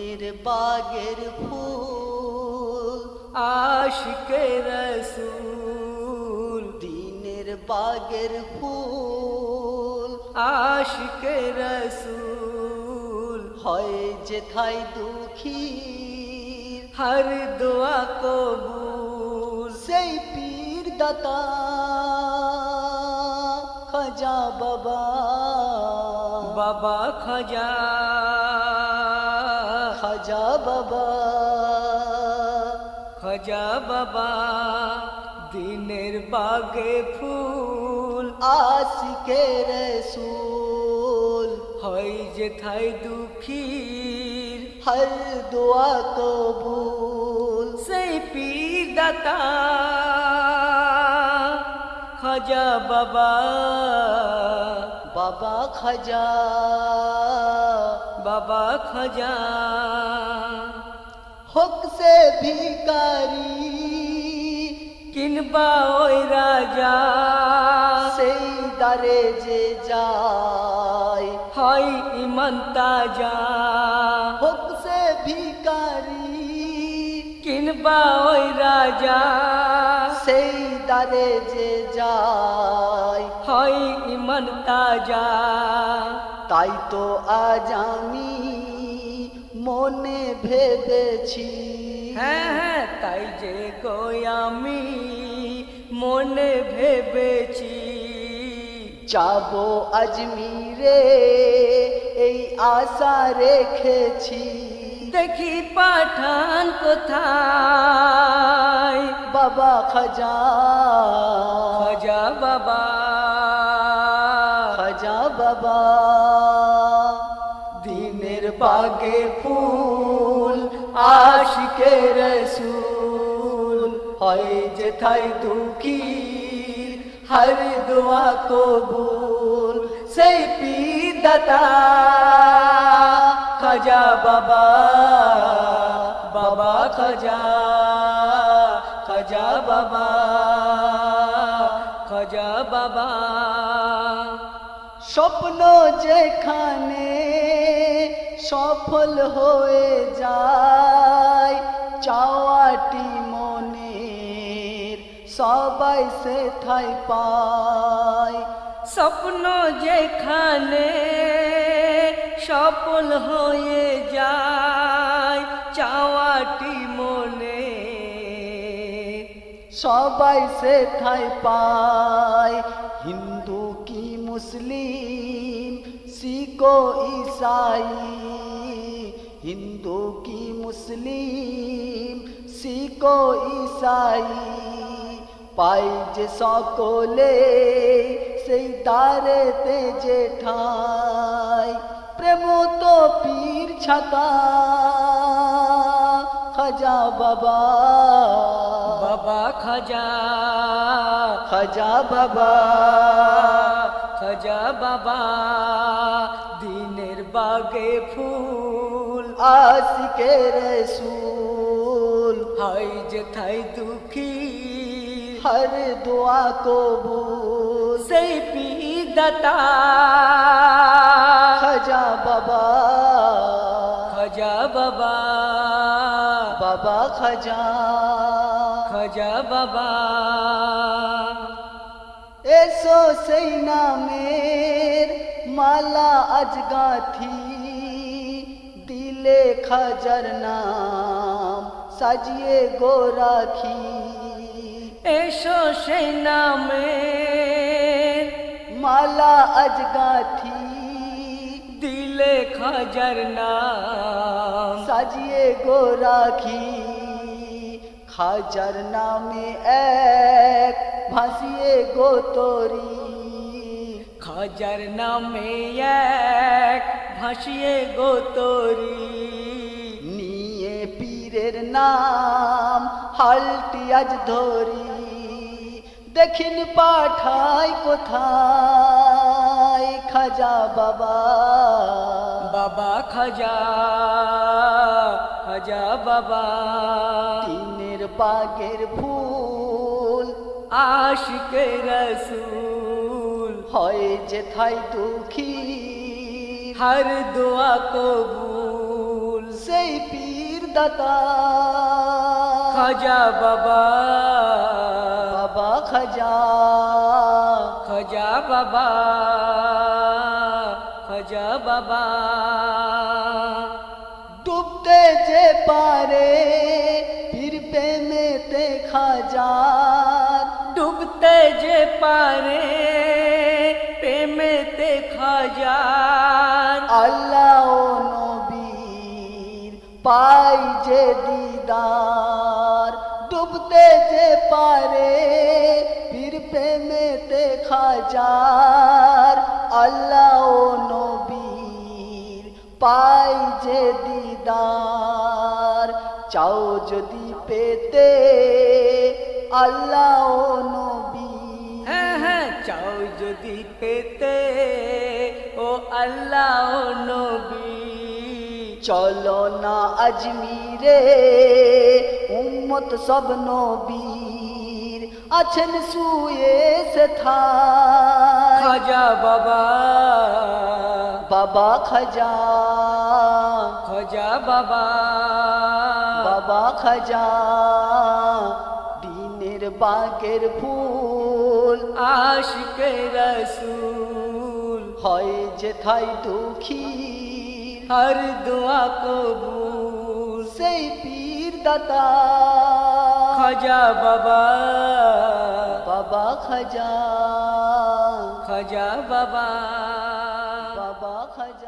দিনের বাগের ফুল আশিকে রসুল, দিনের বাগের ফুল আশিকে রসুল। হয় যে থাই দুঃখী, হর দোয়া কবুল। সেই পীর দাতা খাজা বাবা। বাবা খাজা। খাজা বাবা। খাজা বাবা দিনের বাগে ফুল। আশিকে রসুল। হয় যে থাই দুঃখীর। হর দোয়া কবুল। সেই পীর দাতা খাজা বাবা। বাবা খাজা। বাবা খাজা। হক সে ভিকারি কিনবা ওই রাজা। সেই দারে যে যায় হয় ইমান তাজা। হক সে ভিকারি কিনবা ওই রাজা। সেই দারে যে যায়। হয় ইমান তাজা। তাই তো আজ আমি মনে ভেবেছি। হ্যাঁ হ্যাঁ তাই যে গো আমি মনে ভেবেছি। যাব আজমিরে এই আশা রেখেছি। দেখি পাঠান কোথায়। বাবা খাজা। খাজা বাবা। খাজা বাবা। বাগে ফুল আশিকে রসুল। হয় যে থাই দুঃখী হর দোয়া কবুল। সেই পীর দাতা খাজা বাবা বাবা খাজা খাজা বাবা খাজা বাবা। স্বপ্ন যেখানে সফল হয়ে যায়। চাওয়াটি মনের সবাই সে ঠাই পায়। স্বপ্ন যেখানে সফল হয়ে যায়, চাওয়াটি মনে সবাই সে ঠাই পায়। হিন্দু কি মুসলিম? শিখো ইসাই হিন্দু কি মুসলিম শিখো ইসাই পাই যে সকলে সেই তারেতে যে ঠাই প্রেম তো পীর ছাতা খাজা বাবা বাবা খাজা খাজা বাবা খাজা বাবা দিনের বাগে ফুল আশিকে রসুল হাই যে থাই দুঃখী হর দোয়া কবুল সেই পিদাতা খাজা বাবা খাজা বাবা বাবা খাজা খাজা বাবা এসো সেই নামের মালা আজ গাথি, দিলে খাজার নাম সাজিয়ে গো রাখি। এসো সেই নামে মালা আজ গাথি, দিলে খাজার নাম সাজিয়ে গো রাখি। খাজার নামে এক ভাসিয়ে গো তরি। খাজার নামে এক ভাসিয়ে গোতরি নিয়ে পীরের নাম হালটি আজ ধরি। দেখিন পাঠাই কোথায় খাজা বাবা। বাবা খাজা খাজা বাবা। তিনের বাগের ফুল আশিকে রসুল হয় যে থাই দুঃখী হর দোয়া কবুল সেই দাতা খাজা বাবা বাবা খাজা খাজা বাবা খাজা বাবা ডুবতে যে পারে পীর প্রেমেতে খাজার ডুবতে যে পারে প্রেমেতে খাজার আল্লাহ নবীর পাই যে দিদার, ডুবতে যে পারে পীর প্রেমেতে খাজার। আল্লাহ নবীর পাই যে দিদার, চাও যদি পেতে। আল্লাহ চাও যদি পেতে ও আল্লাহ নবী। চলো না আজমিরে উম্মত সব নবীর আছেন শুয়ে সে খাজা বাবা। বাবা খাজা। খাজা বাবা। বাবা খাজা। দিনের বাগের ফুল আশিকে রসুল। হয় যে থাই দুঃখী হর দোয়া কবুল। সেই পীর দাতা খাজা বাবা। বাবা খাজা। খাজা বাবা। বাবা খাজা।